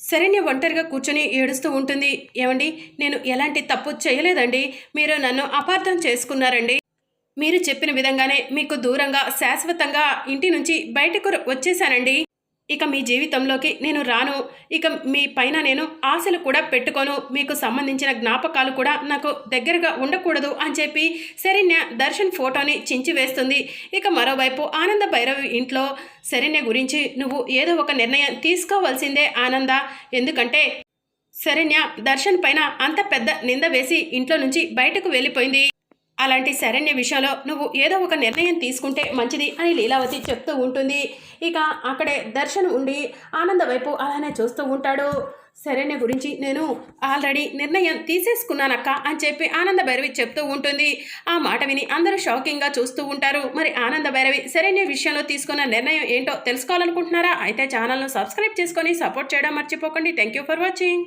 శరణ్య ఒంటరిగా కూర్చొని ఏడుస్తూ ఉంటుంది. ఏమండి? నేను ఎలాంటి తప్పు చేయలేదండి. మీరు నన్ను అపార్థం చేసుకున్నారండి. మీరు చెప్పిన విధంగానే మీకు దూరంగా శాశ్వతంగా ఇంటి నుంచి బయటకు ర- వచ్చేసానండి ఇక మీ జీవితంలోకి నేను రాను. ఇక మీ పైన నేను ఆశలు కూడా పెట్టుకోను. మీకు సంబంధించిన జ్ఞాపకాలు కూడా నాకు దగ్గరగా ఉండకూడదు అని చెప్పి శరణ్య దర్శన్ ఫోటోని చించి వేస్తుంది. ఇక మరోవైపు ఆనంద భైరవి ఇంట్లో శరణ్య గురించి నువ్వు ఏదో ఒక నిర్ణయం తీసుకోవాల్సిందే ఆనంద. ఎందుకంటే శరణ్య దర్శన్ పైన అంత పెద్ద నింద వేసి ఇంట్లో నుంచి బయటకు వెళ్ళిపోయింది. అలాంటి శరణ్య విషయంలో నువ్వు ఏదో ఒక నిర్ణయం తీసుకుంటే మంచిది అని లీలావతి చెప్తూ ఉంటుంది. ఇక అక్కడే దర్శన్ ఉండి ఆనంద వైపు అలానే చూస్తూ ఉంటాడు. శరణ్య గురించి నేను ఆల్రెడీ నిర్ణయం తీసేసుకున్నానక్క అని చెప్పి ఆనంద భైరవి చెప్తూ ఉంటుంది. ఆ మాట విని అందరూ షాకింగ్గా చూస్తూ ఉంటారు. మరి ఆనంద భైరవి శరణ్య విషయంలో తీసుకున్న నిర్ణయం ఏంటో తెలుసుకోవాలనుకుంటున్నారా? అయితే ఛానల్ను సబ్స్క్రైబ్ చేసుకొని సపోర్ట్ చేయడం మర్చిపోకండి. Thank you for watching.